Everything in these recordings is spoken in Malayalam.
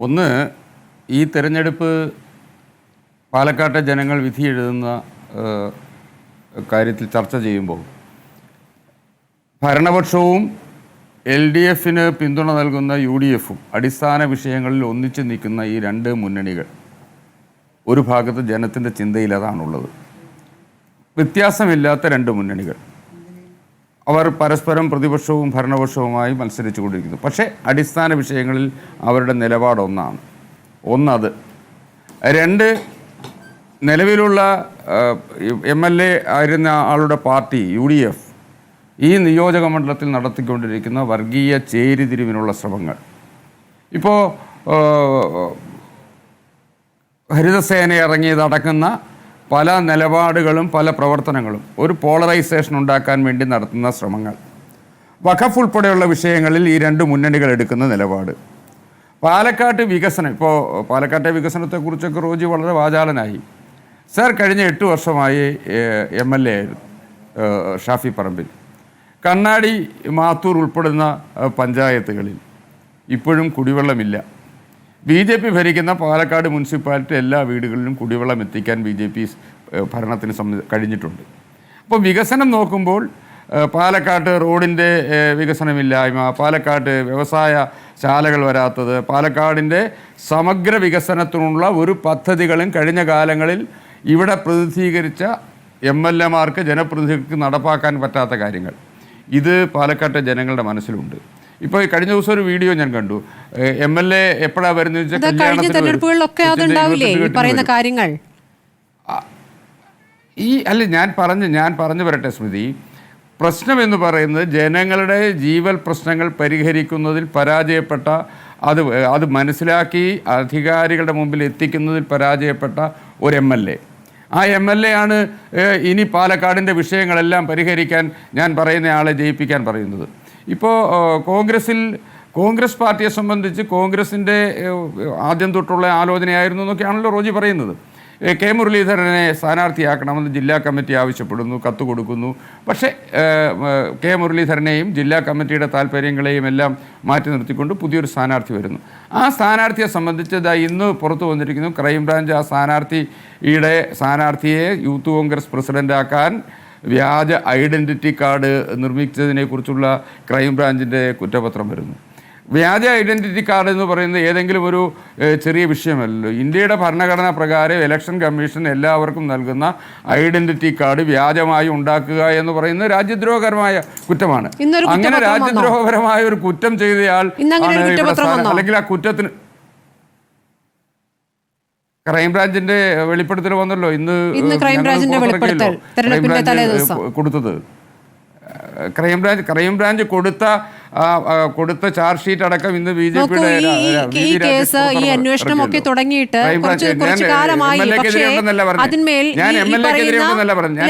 ഒന്ന് ഈ തിരഞ്ഞെടുപ്പ് പാലക്കാട്ടെ ജനങ്ങൾ വിധി എഴുതുന്ന കാര്യത്തിൽ ചർച്ച ചെയ്യുമ്പോൾ ഭരണപക്ഷവും എൽ ഡി എഫിന് പിന്തുണ നൽകുന്ന യു ഡി എഫും അടിസ്ഥാന വിഷയങ്ങളിൽ ഒന്നിച്ചു നിൽക്കുന്ന ഈ രണ്ട് മുന്നണികൾ ഒരു ഭാഗത്ത് ജനത്തിന്റെ ചിന്തയിൽ അതാണുള്ളത്. വ്യത്യാസമില്ലാത്ത രണ്ട് മുന്നണികൾ. അവർ പരസ്പരം പ്രതിപക്ഷവും ഭരണപക്ഷവുമായി മത്സരിച്ചു കൊണ്ടിരിക്കുന്നു പക്ഷേ അടിസ്ഥാന വിഷയങ്ങളിൽ അവരുടെ നിലപാട് ഒന്നാണ്. ഒന്നത്. രണ്ട് നിലവിലുള്ള എം എൽ എ ആയിരുന്ന ആളുടെ പാർട്ടി യു ഡി എഫ് ഈ നിയോജക മണ്ഡലത്തിൽ നടത്തിക്കൊണ്ടിരിക്കുന്ന വർഗീയ ചേരിതിരിവിനുള്ള ശ്രമങ്ങൾ. ഇപ്പോൾ ഹരിതസേന ഇറങ്ങിയതടക്കുന്ന പല നിലപാടുകളും പല പ്രവർത്തനങ്ങളും ഒരു പോളറൈസേഷൻ ഉണ്ടാക്കാൻ വേണ്ടി നടത്തുന്ന ശ്രമങ്ങൾ. വഖഫ് ഉൾപ്പെടെയുള്ള വിഷയങ്ങളിൽ ഈ രണ്ട് മുന്നണികൾ എടുക്കുന്ന നിലപാട്. പാലക്കാട്ട് വികസനം ഇപ്പോൾ പാലക്കാട്ടെ വികസനത്തെക്കുറിച്ചൊക്കെ റോജി വളരെ വാചാലനായി. സാർ കഴിഞ്ഞ എട്ട് വർഷമായി എം എൽ എ ആയിരുന്നു ഷാഫി പറമ്പിൽ. കണ്ണാടി മാത്തൂർ ഉൾപ്പെടുന്ന പഞ്ചായത്തുകളിൽ. ഇപ്പോഴും കുടിവെള്ളമില്ല. ബി ജെ പി ഭരിക്കുന്ന പാലക്കാട് മുനിസിപ്പാലിറ്റി എല്ലാ വീടുകളിലും കുടിവെള്ളം എത്തിക്കാൻ ബി ജെ പി ഭരണത്തിന് കഴിഞ്ഞിട്ടുണ്ട്. അപ്പോൾ വികസനം നോക്കുമ്പോൾ പാലക്കാട്ട് റോഡിന്റെ വികസനമില്ലായ്മ പാലക്കാട്ട് വ്യവസായ ശാലകൾ വരാത്തത് പാലക്കാടിന്റെ സമഗ്ര വികസനത്തിനുള്ള ഒരു പദ്ധതികളും കഴിഞ്ഞ കാലങ്ങളിൽ ഇവിടെ പ്രതിനിധീകരിച്ച എം എൽ എമാർക്ക് ജനപ്രതിനിധികൾക്ക് നടപ്പാക്കാൻ പറ്റാത്ത കാര്യങ്ങൾ. ഇത് പാലക്കാട്ടെ ജനങ്ങളുടെ മനസ്സിലുണ്ട്. ഇപ്പോൾ കഴിഞ്ഞ ദിവസം ഒരു വീഡിയോ ഞാൻ കണ്ടു. എം എൽ എ എപ്പോഴാണ് വരുന്നത് കഴിഞ്ഞ തെരഞ്ഞെടുപ്പുകളിലൊക്കെ അതുണ്ടാവില്ലേ? പറയുന്ന കാര്യങ്ങൾ. ഈ അല്ല ഞാൻ പറഞ്ഞ് ഞാൻ പറഞ്ഞു വരട്ടെ സ്മൃതി. പ്രശ്നം എന്ന് പറയുന്നത് ജനങ്ങളുടെ ജീവൽ പ്രശ്നങ്ങൾ പരിഹരിക്കുന്നതിൽ പരാജയപ്പെട്ട അത് അത് മനസ്സിലാക്കി അധികാരികളുടെ മുമ്പിൽ എത്തിക്കുന്നതിൽ പരാജയപ്പെട്ട ഒരു എം എൽ എ. ആ എം എൽ എ ആണ് ഇനി പാലക്കാടിന്റെ വിഷയങ്ങളെല്ലാം പരിഹരിക്കാൻ ഞാൻ പറയുന്ന ആളെ ജയിപ്പിക്കാൻ പറയുന്നത്. ഇപ്പോൾ കോൺഗ്രസിൽ കോൺഗ്രസ് പാർട്ടിയെ സംബന്ധിച്ച് കോൺഗ്രസിന്റെ ആദ്യം തൊട്ടുള്ള ആലോചനയായിരുന്നു എന്നൊക്കെയാണല്ലോ റോജി പറയുന്നത്. കെ മുരളീധരനെ സ്ഥാനാർത്ഥിയാക്കണമെന്ന് ജില്ലാ കമ്മിറ്റി ആവശ്യപ്പെടുന്നു കത്ത് കൊടുക്കുന്നു. പക്ഷേ കെ മുരളീധരനെയും ജില്ലാ കമ്മിറ്റിയുടെ താല്പര്യങ്ങളെയും എല്ലാം മാറ്റി നിർത്തിക്കൊണ്ട് പുതിയൊരു സ്ഥാനാർത്ഥി വരുന്നു. ആ സ്ഥാനാർത്ഥിയെ സംബന്ധിച്ച് ഇതാ ഇന്ന് പുറത്തു വന്നിരിക്കുന്നു ക്രൈംബ്രാഞ്ച് ആ സ്ഥാനാർത്ഥിയുടെ സ്ഥാനാർത്ഥിയെ യൂത്ത് കോൺഗ്രസ് പ്രസിഡന്റാക്കാൻ വ്യാജ ഐഡന്റിറ്റി കാർഡ് നിർമ്മിച്ചതിനെക്കുറിച്ചുള്ള ക്രൈംബ്രാഞ്ചിന്റെ കുറ്റപത്രം വരുന്നു. വ്യാജ ഐഡന്റിറ്റി കാർഡ് എന്ന് പറയുന്നത് ഏതെങ്കിലും ഒരു ചെറിയ വിഷയമല്ലല്ലോ. ഇന്ത്യയുടെ ഭരണഘടനാ പ്രകാരം ഇലക്ഷൻ കമ്മീഷൻ എല്ലാവർക്കും നൽകുന്ന ഐഡന്റിറ്റി കാർഡ് വ്യാജമായി ഉണ്ടാക്കുക എന്ന് പറയുന്നത് രാജ്യദ്രോഹകരമായ കുറ്റമാണ്. അങ്ങനെ രാജ്യദ്രോഹപരമായ ഒരു കുറ്റം ചെയ്തയാൾ? അല്ലെങ്കിൽ ആ കുറ്റത്തിന് ക്രൈംബ്രാഞ്ചിന്റെ വെളിപ്പെടുത്തൽ വന്നല്ലോ. ഇന്ന് ഇന്ന് ക്രൈംബ്രാഞ്ചിന്റെ വെളിപ്പെടുത്തൽ. തെരഞ്ഞെടുപ്പിന്റെ തലേദിവസം. കൊടുത്തത്. ക്രൈംബ്രാഞ്ച് ക്രൈംബ്രാഞ്ച് കൊടുത്ത കൊടുത്ത ചാർജ് ഷീറ്റ് അടക്കം ഇന്ന് ബി ജെ പിയുടെ ഈ ഈ- ഈ കേസ് ഈ അന്വേഷണം ഒക്കെ തുടങ്ങിയിട്ട് കുറച്ച് കുറച്ച് കാലമായി. പക്ഷേ അതിന്മേൽ ഈ- ഈ പറയുന്ന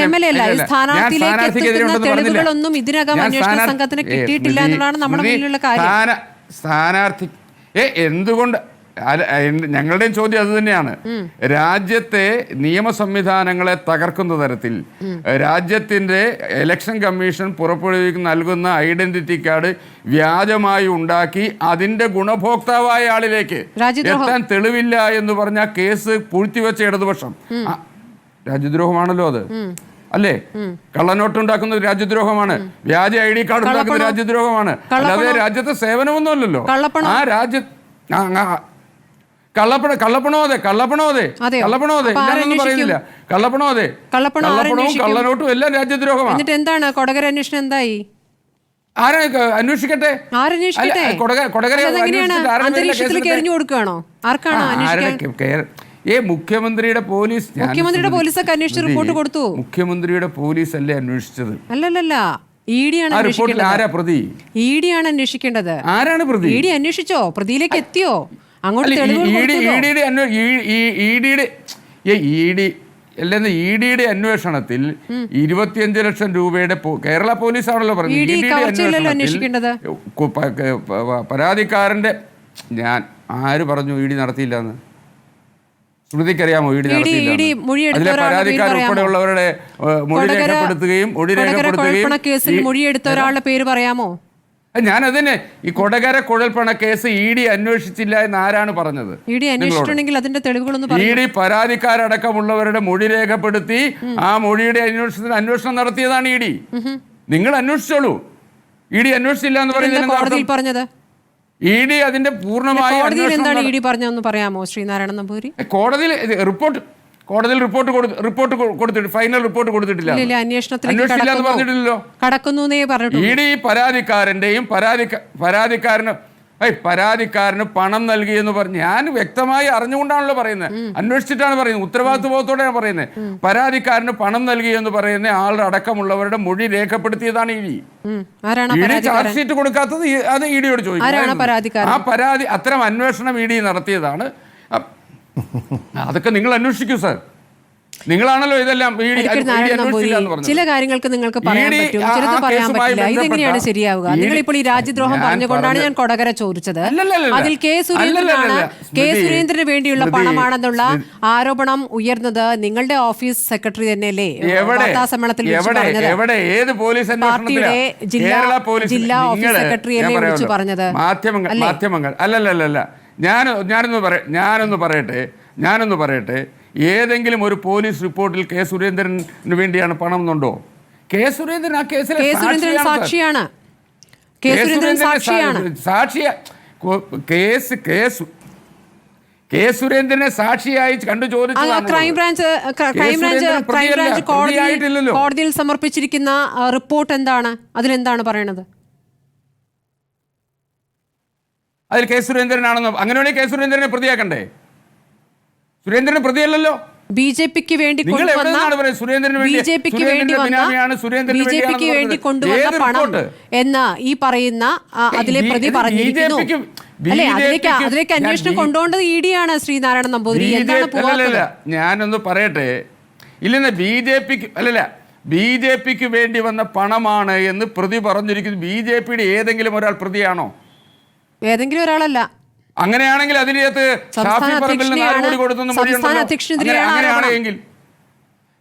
എം എൽ അല്ല ഈ സ്ഥാനാർത്ഥിയിലേക്ക് എത്തുന്ന തെളിവുകളൊന്നും ഇതിനകം അന്വേഷണ സംഘത്തിന് കിട്ടിയിട്ടില്ല എന്നുള്ളതാണ് നമ്മുടെ മേലുള്ള കാര്യം. സ്ഥാനാർത്ഥി എന്തുകൊണ്ട് ഞങ്ങളുടെയും ചോദ്യം അത് തന്നെയാണ്. രാജ്യത്തെ നിയമ സംവിധാനങ്ങളെ തകർക്കുന്ന തരത്തിൽ രാജ്യത്തിന്റെ ഇലക്ഷൻ കമ്മീഷൻ പുറപ്പെടുവിക്കുന്ന നൽകുന്ന ഐഡന്റിറ്റി കാർഡ് വ്യാജമായി ഉണ്ടാക്കി അതിന്റെ ഗുണഭോക്താവായ ആളിലേക്ക്. എത്താൻ തെളിവില്ല എന്ന് പറഞ്ഞ കേസ് പൂഴ്ത്തിവെച്ച ഇടതുപക്ഷം. രാജ്യദ്രോഹമാണല്ലോ അത്. അല്ലേ? കള്ളനോട്ട് ഉണ്ടാക്കുന്ന രാജ്യദ്രോഹമാണ്. വ്യാജ ഐ ഡി കാർഡ് ഉണ്ടാക്കുന്നത് രാജ്യദ്രോഹമാണ്. അതെ അല്ലാതെ രാജ്യത്തെ സേവനമൊന്നുമല്ലല്ലോ. ആ രാജ്യ കള്ളപ്പണ കള്ളപ്പണോ അതെ കള്ളപ്പണോ അതെ? കള്ളപ്പണോ അതെ അപ്പൊ പറയുന്നില്ല. കള്ളപ്പണോ അതെ കള്ളപ്പണം കള്ളപ്പണവും കള്ളനോട്ടും എല്ലാം രാജ്യദ്രോഹമാണ് എന്നിട്ട് എന്താണ്? കൊടകര അന്വേഷണം എന്തായി? ആരാ അന്വേഷിക്കട്ടെ? ഏ മുഖ്യമന്ത്രിയുടെ പോലീസ് മുഖ്യമന്ത്രിയുടെ. പോലീസൊക്കെ അന്വേഷിച്ച് റിപ്പോർട്ട് കൊടുത്തു. മുഖ്യമന്ത്രിയുടെ പോലീസ് അല്ലേ അന്വേഷിച്ചത്? അല്ലല്ലല്ല. ഇഡിയാണ് അന്വേഷിക്കേണ്ടത്. ആരാ പ്രതി? ഇ ഡി ആണ് അന്വേഷിക്കേണ്ടത്. ആരാണ് പ്രതി? ED D അന്വേഷിച്ചോ? പ്രതിയിലേക്ക് എത്തിയോ? അങ്ങോട്ട് അല്ലെന്ന് ഇ ഡിയുടെ അന്വേഷണത്തിൽ ഇരുപത്തിയഞ്ച് ലക്ഷം രൂപയുടെ കേരള കേരള പോലീസാണല്ലോ പറഞ്ഞത്. പരാതിക്കാരന്റെ ഞാൻ ആര് പറഞ്ഞു ഇ ഡി നടത്തിയില്ല എന്ന് ശ്രുതിക്കറിയാമോ ഇ ഡി നടത്തിയില്ല അതിലെ പരാതിക്കാർ? ഉൾപ്പെടെയുള്ളവരുടെ മൊഴി രേഖപ്പെടുത്തുകയും മൊഴി രേഖപ്പെടുത്തുകയും മൊഴിയെടുത്ത ഒരാളുടെ പേര് പറയാമോ? ഞാനതിനെ ഈ കൊടകര കുഴൽപ്പണ കേസ് ഇ ഡി അന്വേഷിച്ചില്ല എന്ന് ആരാണ് പറഞ്ഞത്? ഇ ഡി പരാതിക്കാരടക്കമുള്ളവരുടെ മൊഴി രേഖപ്പെടുത്തി ആ മൊഴിയുടെ അന്വേഷണത്തിന് അന്വേഷണം നടത്തിയതാണ് ഇ ഡി. നിങ്ങൾ അന്വേഷിച്ചോളൂ. ഇ ഡി അന്വേഷിച്ചില്ല എന്ന് പറയുന്നത് ഇ ഡി അതിന്റെ പൂർണമായ കോടതിയിൽ എന്താണ് നട- ഇ ഡി പറഞ്ഞതെന്ന് പറയാമോ ശ്രീനാരായണ നമ്പൂരി ഏ, കോടതിയിൽ റിപ്പോർട്ട് കോടതിയിൽ റിപ്പോർട്ട് കൊടുത്തു റിപ്പോർട്ട് കൊടുത്തിട്ട് ഫൈനൽ റിപ്പോർട്ട് കൊടുത്തിട്ടില്ല. അന്വേഷണത്തിലേക്ക് പറഞ്ഞിട്ടില്ലല്ലോ. കടക്കുന്നു ഇ ഡി പരാതിക്കാരന്റെയും പരാതിക്ക പരാതിക്കാരന് ഏയ് പരാതിക്കാരന് പണം നൽകി എന്ന് പറഞ്ഞു ഞാൻ വ്യക്തമായി അറിഞ്ഞുകൊണ്ടാണല്ലോ പറയുന്നത്. അന്വേഷിച്ചിട്ടാണ് പറയുന്നത്. ഉത്തരവാദിത്വബോധത്തോടെയാണ് പറയുന്നത്. പരാതിക്കാരന് പണം നൽകി എന്ന് പറയുന്ന ആളുടെ അടക്കമുള്ളവരുടെ മൊഴി രേഖപ്പെടുത്തിയതാണ് E D. E D charge sheet കൊടുക്കാത്തത് ഈ- അത് ഇ ഡിയോട് ചോദിച്ചു? ആ പരാതി അത്തരം അന്വേഷണം ഇ ഡി നടത്തിയതാണ്. അതൊക്കെ നിങ്ങൾ അന്വേഷിക്കൂ സാർ. നിങ്ങളാണല്ലോ ഇതെല്ലാം ചില കാര്യങ്ങൾക്ക് നിങ്ങൾക്ക് പറയാൻ പറ്റും. ചിലത് പറയാൻ പറ്റില്ല. ഇതെങ്ങനെയാണ് ശരിയാവുക. നിങ്ങൾ ഇപ്പോൾ നിങ്ങളിപ്പോൾ ഈ രാജ്യദ്രോഹം പറഞ്ഞുകൊണ്ടാണ് ഞാൻ കൊടകര ചോദിച്ചത്. അതിൽ കെ സുരേന്ദ്രനാണ്. കെ സുരേന്ദ്രന് വേണ്ടിയുള്ള പണമാണെന്നുള്ള ആരോപണം ഉയർന്നത് നിങ്ങളുടെ ഓഫീസ് സെക്രട്ടറി തന്നെയല്ലേ? വാർത്താ സമ്മേളനത്തിൽ പാർട്ടിയുടെ ജില്ലാ- ജില്ലാ ഓഫീസ് സെക്രട്ടറി സെക്രട്ടറിയല്ലേ വിളിച്ചു പറഞ്ഞത്? മാധ്യമങ്ങൾ അല്ലേ? മാധ്യമങ്ങൾ. അല്ലല്ലല്ല ഞാൻ ഞാനൊന്ന് പറ ഞാനൊന്ന് പറയട്ടെ ഞാനൊന്ന് പറയട്ടെ. ഏതെങ്കിലും ഒരു പോലീസ് റിപ്പോർട്ടിൽ കെ സുരേന്ദ്രന് വേണ്ടിയാണ് പണം എന്നുണ്ടോ? കെ സുരേന്ദ്രൻ ആ കേസിലെ സാക്ഷിയാണ് സാക്ഷിയ കേസ് കേസ് കെ സുരേന്ദ്രനെ സാക്ഷിയായി കണ്ടു ചോദിച്ചു കോടതിയിൽ സമർപ്പിച്ചിരിക്കുന്ന റിപ്പോർട്ട് എന്താണ്? അതിലെന്താണ് പറയണത്? അതിൽ കെ സുരേന്ദ്രനാണെന്ന് അങ്ങനെയാണെങ്കിൽ കെ സുരേന്ദ്രനെ പ്രതിയാക്കണ്ടേ? സുരേന്ദ്രന് പ്രതിയല്ലല്ലോ. ബി ജെ പിക്ക് വേണ്ടി ബി വേണ്ടി ജെ പിക്ക് വേണ്ടി വന്ന ബി ജെ പിക്ക് വേണ്ടി കൊണ്ടുവന്ന പണം എന്ന ഈ പറയുന്ന അതിലെ പ്രതി പറഞ്ഞിരിക്കുന്നു. അല്ലെ അതിലേക്ക് ക്ക് അതിലേക്ക് അന്വേഷണം കൊണ്ടുപോകേണ്ടത് ഇ ഡി ആണ് ശ്രീനാരായണ നമ്പൂതിരി. എന്താണ് ഞാനൊന്ന് പറയട്ടെ. ഇല്ലെന്ന് ബി ജെ പിക്ക് അല്ലല്ല ബി ജെ പിക്ക് വേണ്ടി വന്ന പണമാണ് എന്ന് പ്രതി പറഞ്ഞിരിക്കുന്നു. ബി ജെ പിയുടെ ഏതെങ്കിലും ഒരാൾ പ്രതിയാണോ? ഏതെങ്കിലും ഒരാളല്ല. അങ്ങനെയാണെങ്കിൽ അതിനകത്ത് ഷാഫി പറമ്പിൽ നാല് കോടി കൊടുത്തെന്ന്. അങ്ങനെയാണെങ്കിൽ.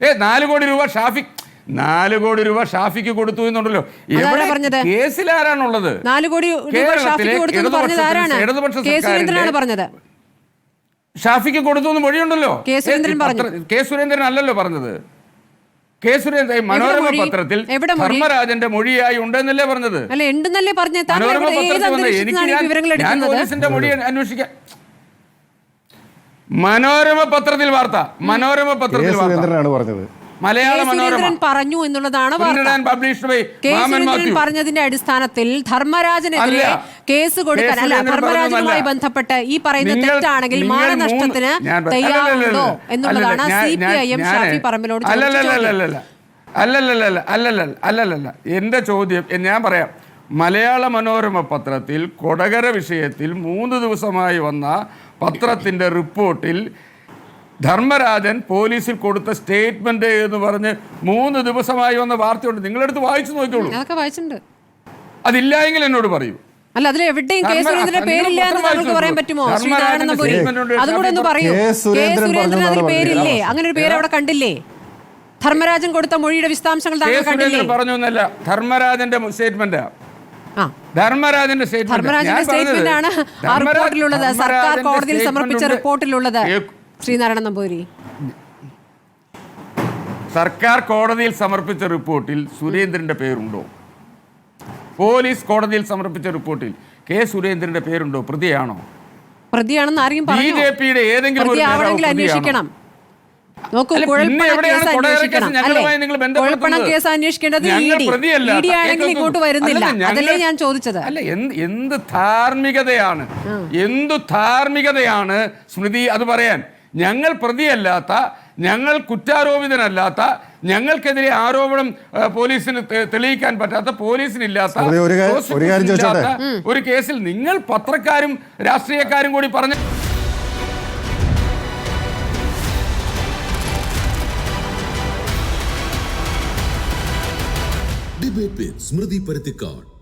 ഏ നാല് കോടി രൂപ ഷാഫി നാല് കോടി രൂപ ഷാഫിക്ക് കൊടുത്തു എന്നുണ്ടല്ലോ. എവിടെ പറഞ്ഞത്? കേസിൽ ആരാണുള്ളത് നാല് കോടി കേരളത്തിലെ ഷാഫിക്ക് കൊടുത്തു എന്ന് മൊഴിയുണ്ടല്ലോ കെ സുരേന്ദ്രൻ അല്ലല്ലോ പറഞ്ഞത്. കെ സുരേന്ദ്രൻ മനോരമ? പത്രത്തിൽ? ധർമ്മരാജന്റെ മൊഴിയായി ഉണ്ടെന്നല്ലേ പറഞ്ഞത്? മനോരമ പത്രത്തിൽ വന്ന എനിക്ക് ഞാൻ- പോലീസിന്റെ മൊഴി മനോരമ പത്രത്തിൽ വാർത്ത. മനോരമ പത്രത്തിൽ വാർത്ത. സുരേന്ദ്രനാണ് പറഞ്ഞത്. മലയാള മനോരമ. പറഞ്ഞു എന്നുള്ളതാണ്. പറഞ്ഞതിന്റെ അടിസ്ഥാനത്തിൽ ധർമ്മരാജനെതിരെ കേസ് കൊടുക്കാൻ അല്ല ധർമ്മരാജനുമായി ബന്ധപ്പെട്ട് ഈ പറയുന്ന തെറ്റാണെങ്കിൽ മാനനഷ്ടത്തിന് തയ്യാറുണ്ടോ എന്നുള്ളതാണ് അല്ലല്ല, C P I M Shafi പറമ്പിലോട് അല്ലല്ലല്ല അല്ലല്ല. അല്ലല്ലല്ല. എന്റെ ചോദ്യം ഞാൻ പറയാം. മലയാള മനോരമ പത്രത്തിൽ കൊടകര വിഷയത്തിൽ മൂന്ന് ദിവസമായി വന്ന പത്രത്തിന്റെ റിപ്പോർട്ടിൽ ധർമ്മരാജൻ പോലീസിൽ കൊടുത്ത സ്റ്റേറ്റ്മെന്റ് എന്ന് പറഞ്ഞ് മൂന്ന് ദിവസമായി വന്ന വാർത്തയുണ്ട്. നിങ്ങളെടുത്ത് വായിച്ചു നോക്കിയോളൂ അതില്ല എങ്കിൽ എന്നോട് പറയൂ. അല്ല അതിൽ എവിടെയും കെ ധർമ്മ- സുരേന്ദ്രന്റെ നിങ്ങൾ പേരില്ല എന്ന് താങ്കൾക്ക് പറയാൻ പറ്റുമോ? ധർമ്മരാജന്റെ ശ്രീനാരായണ നമ്പൂരി? statement അതും കൂടെ ഒന്ന് പറയൂ. കെ കെ സുരേന്ദ്രൻ സുരേന്ദ്രൻ അതിൽ പേരില്ലേ? അങ്ങനെ ഒരു പേര് അവിടെ കണ്ടില്ലേ? ധർമ്മരാജൻ കൊടുത്ത മൊഴിയുടെ വിശദാംശങ്ങൾ താങ്കൾ കണ്ടില്ലേ? പറഞ്ഞു എന്നല്ല ധർമ്മരാജന്റെ സ്റ്റേറ്റ്മെന്റ് ആ. ധർമ്മരാജന്റെ സ്റ്റേറ്റ്മെന്റ് ധർമ്മരാജന്റെ സ്റ്റേറ്റ്മെന്റ് ആണ് ആ റിപ്പോർട്ടിലുള്ളത്. സർക്കാർ കോടതിയിൽ സമർപ്പിച്ച റിപ്പോർട്ടിലുള്ളത്. ശ്രീനാരായണ നമ്പൂരി സർക്കാർ കോടതിയിൽ സമർപ്പിച്ച റിപ്പോർട്ടിൽ സുരേന്ദ്രന്റെ പേരുണ്ടോ? പോലീസ് കോടതിയിൽ സമർപ്പിച്ച റിപ്പോർട്ടിൽ കെ സുരേന്ദ്രന്റെ പേരുണ്ടോ? പ്രതിയാണോ? പ്രതിയാണെന്ന് ആരെയും ബി ജെ പിയുടെ ഏതെങ്കിലും ഒരു നേതാവ് പ്രതിയാവണമെങ്കിൽ പ്രതിയാണോ? അന്വേഷിക്കണം. നോക്കൂ അല്ല, പിന്നെ കുഴൽപ്പണ എവിടെയാണ് കേസ് കൊടകര കേസ്? അന്വേഷിക്കണം ഞങ്ങളുമായി നിങ്ങൾ ബന്ധപ്പെടുത്തുന്നത്? കുഴൽപ്പണം കേസ് അന്വേഷിക്കേണ്ടത് ഇ ഞങ്ങൾ ഡി. പ്രതിയല്ല. ഇ ഡി ആണെങ്കിൽ കേൾക്കൂ. ഇങ്ങോട്ട് വരുന്നില്ല. ഞങ്ങൾ- അതല്ലേ ഞാൻ ചോദിച്ചത്. അല്ല എന്ത് എന്ത് ധാർമ്മികതയാണ്? എന്ത് ധാർമ്മികതയാണ്? സ്മൃതി അത് പറയാൻ. ഞങ്ങൾ പ്രതിയല്ലാത്ത ഞങ്ങൾ കുറ്റാരോപിതനല്ലാത്ത ഞങ്ങൾക്കെതിരെ ആരോപണം പോലീസിന് തെളിയിക്കാൻ പറ്റാത്ത പോലീസിനില്ലാത്ത ഒരു കേസിൽ നിങ്ങൾ പത്രക്കാരും രാഷ്ട്രീയക്കാരും കൂടി പറഞ്ഞു ഡിബേറ്റ് സ്മൃതി പരുത്തിക്കാട്.